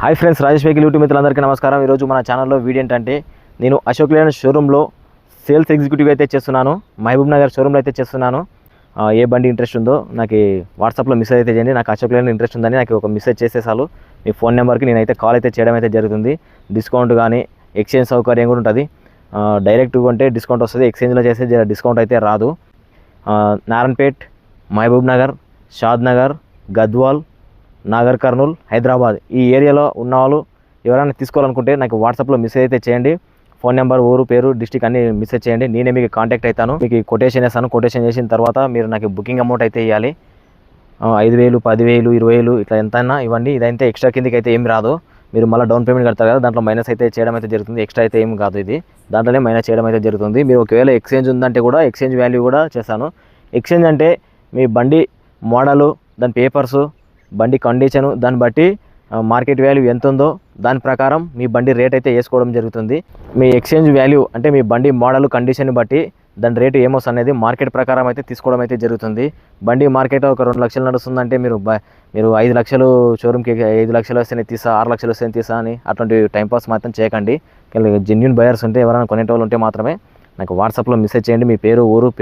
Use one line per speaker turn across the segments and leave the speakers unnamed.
Hi friends Rajesh vehicle YouTube మిత్రులందరికీ నమస్కారం. ఈరోజు మన ఛానల్లో వీడియో ఏంటంటే నేను అశోక్ లేన్ షోరూంలో సేల్స్ ఎగ్జిక్యూటివ్ అయితే చేస్తున్నాను మహబూబ్ నగర్ షోరూంలో అయితే చేస్తున్నాను. ఏ బండి ఇంట్రెస్ట్ ఉందో నాకు వాట్సాప్లో మెసేజ్ అయితే చేయండి. నాకు అశోక్ లేన్ ఇంట్రెస్ట్ ఉందని నాకు ఒక మెసేజ్ చేసేసాలు మీ ఫోన్ నెంబర్కి నేనైతే కాల్ అయితే చేయడం అయితే జరుగుతుంది. డిస్కౌంట్ కానీ ఎక్స్చేంజ్ సౌకర్యం కూడా ఉంటుంది. డైరెక్ట్ కొంటే డిస్కౌంట్ వస్తుంది. ఎక్స్చేంజ్లో చేస్తే డిస్కౌంట్ అయితే రాదు. నారాయణపేట్ మహబూబ్ నగర్ షాద్ నగర్ గద్వాల్ నాగర్ కర్నూల్ హైదరాబాద్. ఈ ఏరియాలో ఉన్న వాళ్ళు ఎవరైనా తీసుకోవాలనుకుంటే నాకు వాట్సాప్లో మెసేజ్ అయితే చేయండి. ఫోన్ నెంబర్ ఊరు పేరు డిస్టిక్ అన్ని మెసేజ్ చేయండి. నేనే మీకు కాంటాక్ట్ అవుతాను. మీకు కొటేషన్ వేస్తాను. కొటేషన్ చేసిన తర్వాత మీరు నాకు బుకింగ్ అమౌంట్ అయితే ఇవ్వాలి ఐదు వేలు పదివేలు ఇరవై వేలు ఇట్లా ఎంతైనా ఇవ్వండి. ఇదైతే ఎక్స్ట్రా కిందకి అయితే ఏం రాదు. మీరు మళ్ళీ డౌన్ పేమెంట్ కడతారు కదా దాంట్లో మైనస్ అయితే చేయడం అయితే జరుగుతుంది. ఎక్స్ట్రా అయితే ఏం కాదు ఇది. దాంట్లోనే మైనస్ చేయడం అయితే జరుగుతుంది. మీరు ఒకవేళ ఎక్స్చేంజ్ ఉందంటే కూడా ఎక్స్చేంజ్ వాల్యూ కూడా చేస్తాను. ఎక్స్చేంజ్ అంటే మీ బండి మోడలు దాని పేపర్సు బండి కండిషను దాన్ని బట్టి మార్కెట్ వాల్యూ ఎంత ఉందో దాని ప్రకారం మీ బండి రేట్ అయితే వేసుకోవడం జరుగుతుంది. మీ ఎక్స్చేంజ్ వాల్యూ అంటే మీ బండి మోడల్ కండిషన్ బట్టి దాని రేటు ఏమొస్తుంది అనేది మార్కెట్ ప్రకారం అయితే తీసుకోవడం అయితే జరుగుతుంది. బండి మార్కెట్ ఒక రెండు లక్షలు నడుస్తుందంటే మీరు బ- మీరు ఐదు లక్షలు షోరూమ్కి ఐదు లక్షలు వస్తేనే తీసా ఆరు లక్షలు వస్తేనే తీసా అని అటువంటి టైంపాస్ మాత్రం చేయకండి. జెన్యున్ బయర్స్ ఉంటే ఎవరైనా కొనేటోళ్ళు ఉంటే మాత్రమే నాకు వాట్సాప్లో మెసేజ్ చేయండి. మీ పేరు ఊరు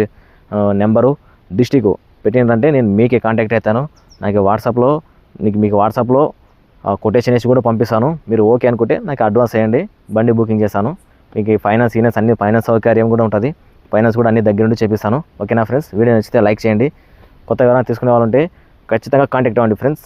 నెంబరు డిస్టిక్ పెట్టిందంటే నేను మీకే కాంటాక్ట్ అవుతాను. నాకు వాట్సాప్లో మీకు మీకు వాట్సాప్లో కొటేషన్ వేసి కూడా పంపిస్తాను. మీరు ఓకే అనుకుంటే నాకు అడ్వాన్స్ వేయండి. బండి బుకింగ్ చేస్తాను. మీకు ఫైనాన్స్ ఈనెన్స్ అన్ని ఫైనాన్స్ సౌకర్యం కూడా ఉంటుంది. ఫైనాన్స్ కూడా అన్ని దగ్గర నుండి చేపిస్తాను. ఓకేనా ఫ్రెండ్స్ వీడియో నచ్చితే లైక్ చేయండి. కొత్తగా తీసుకునే వాళ్ళు ఉంటే ఖచ్చితంగా కాంటాక్ట్ అవ్వండి ఫ్రెండ్స్